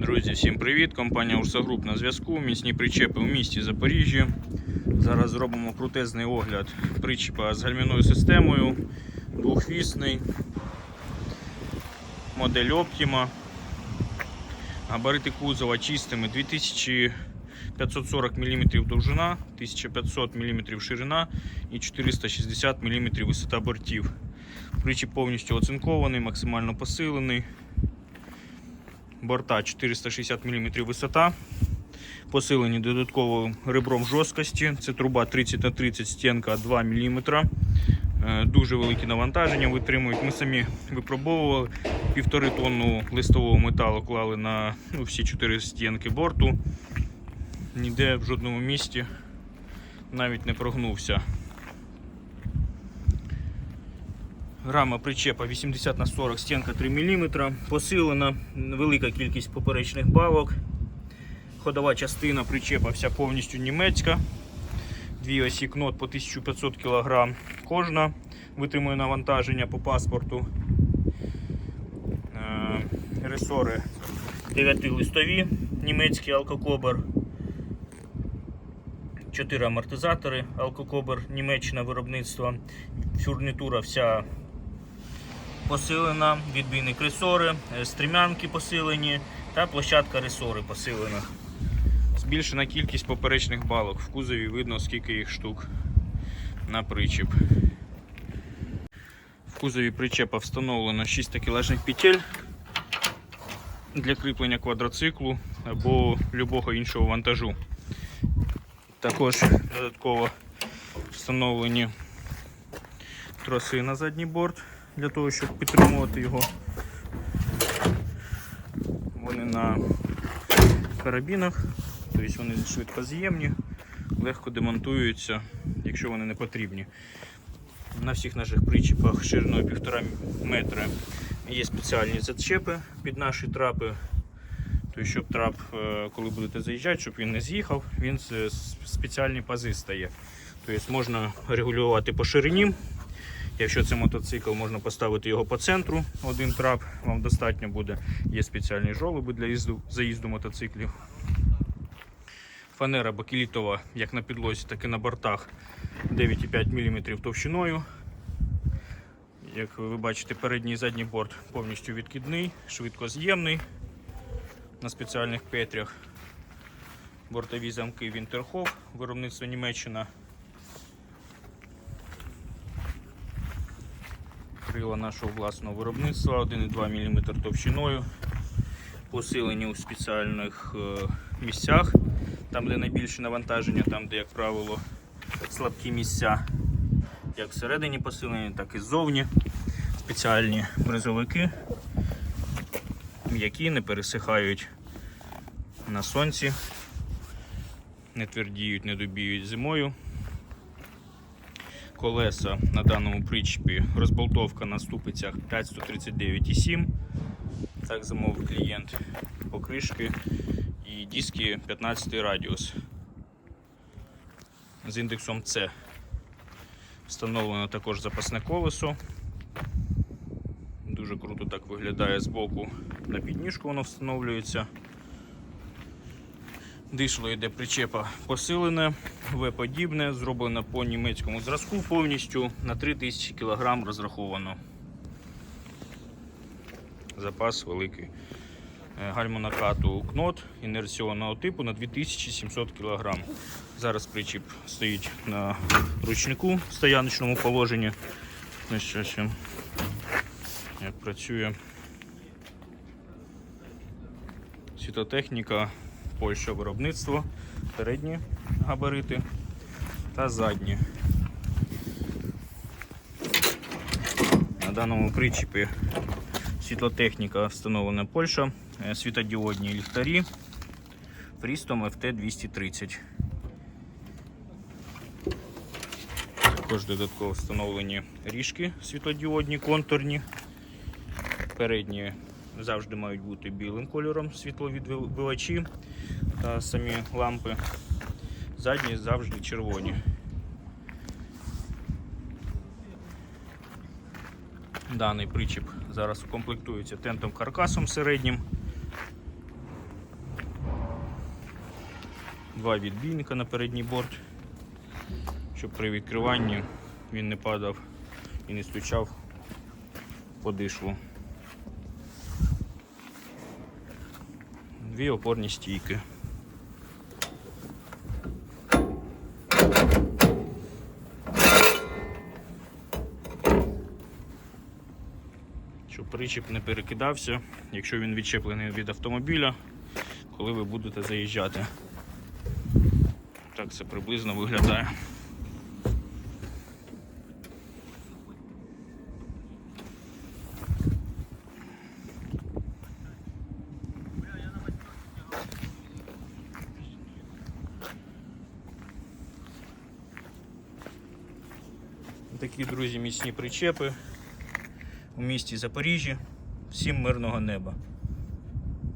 Друзі, всім привіт! Компанія Урса Груп на зв'язку. Міцні причепи у місті Запоріжжя. Зараз зробимо крутезний огляд причепа з гальмівною системою. Двохвісний. Модель Optima. Габарити кузова чистими 2540 мм довжина, 1500 мм ширина і 460 мм висота бортів. Причіп повністю оцинкований, максимально посилений борта 460 мм висота. Посилені додатково ребром жорсткості. Це труба 30 на 30 стінка 2 мм. Е, Дуже великі навантаження витримують. Ми самі випробовували півтори тонну листового металу клали на ну, всі чотири стінки борту. Ніде в жодному місці навіть не прогнувся. Рама причепа 80 на 40, стінка 3 мм, посилена, велика кількість поперечних балок. Ходова частина причепа вся повністю німецька. Дві осі кнот по 1500 кг кожна. Витримує навантаження по паспорту. Е, Ресори 9 листові, німецький алкокобер. 4 амортизатори, алкокобер, Німеччина виробництва. Фурнітура вся посилена, відбійні кресори, е, стрімянки посилені та площадка ресори посилена. Збільшена кількість поперечних балок. В кузові видно, скільки їх штук на причіп. В кузові причепа встановлено 6 такелажних петель для кріплення квадроциклу або будь-якого іншого вантажу. Також додатково встановлені троси на задній борт для того, щоб підтримувати його. Вони на карабінах, тобто вони швидкоз'ємні, легко демонтуються, якщо вони не потрібні. На всіх наших причіпах шириною 1,5 метра є спеціальні зачепи під наші трапи. Тобто, щоб трап, е, коли будете заїжджати, щоб він не з'їхав, він спеціальні пази стає. Тобто можна регулювати по ширині. Якщо це мотоцикл, можна поставити його по центру, один трап, вам достатньо буде. Є спеціальні жолоби для їзду, заїзду мотоциклів. Фанера бакелітова, як на підлозі, так і на бортах 9,5 мм товщиною. Як ви бачите, передній і задній борт повністю відкидний, швидкоз'ємний на спеціальних петрях. Бортові замки Вінтерхоф, виробництво Німеччина. Крила нашого власного виробництва 1,2 мм товщиною. Посилені у спеціальних е, місцях, там де найбільше навантаження, там де, як правило, слабкі місця. Як всередині посилені, так і ззовні. Спеціальні бризовики, м'які не пересихають на сонці, не твердіють, не добіють зимою. Колеса на даному причепі розболтовка на ступицях 539,7. Так замовив клієнт покришки і диски 15 радіус з індексом C. Встановлено також запасне колесо. Дуже круто так виглядає збоку. На підніжку воно встановлюється. Дишло йде причепа посилене, В-подібне, зроблено по німецькому зразку повністю на 3000 кг розраховано. Запас великий. Е, Гальмонакату кнот інерційного типу на 2700 кг. Зараз причіп стоїть на ручнику в стояночному положенні. Ось що ще як працює світотехніка Польща виробництво, передні габарити та задні. На даному причіпі світлотехніка встановлена Польща, е, світодіодні ліхтарі Фрістом FT230. Також додатково встановлені ріжки світлодіодні, контурні. Передні завжди мають бути білим кольором світловідбивачі та самі лампи. Задні завжди червоні. Даний причіп зараз укомплектується тентом каркасом середнім. два відбійника на передній борт, щоб при відкриванні він не падав і не стучав по дишлу. Дві опорні стійки. Щоб причіп не перекидався, якщо він відчеплений від автомобіля, коли ви будете заїжджати. Так це приблизно виглядає. Такі, друзі, міцні причепи у місті Запоріжжі. Всім мирного неба.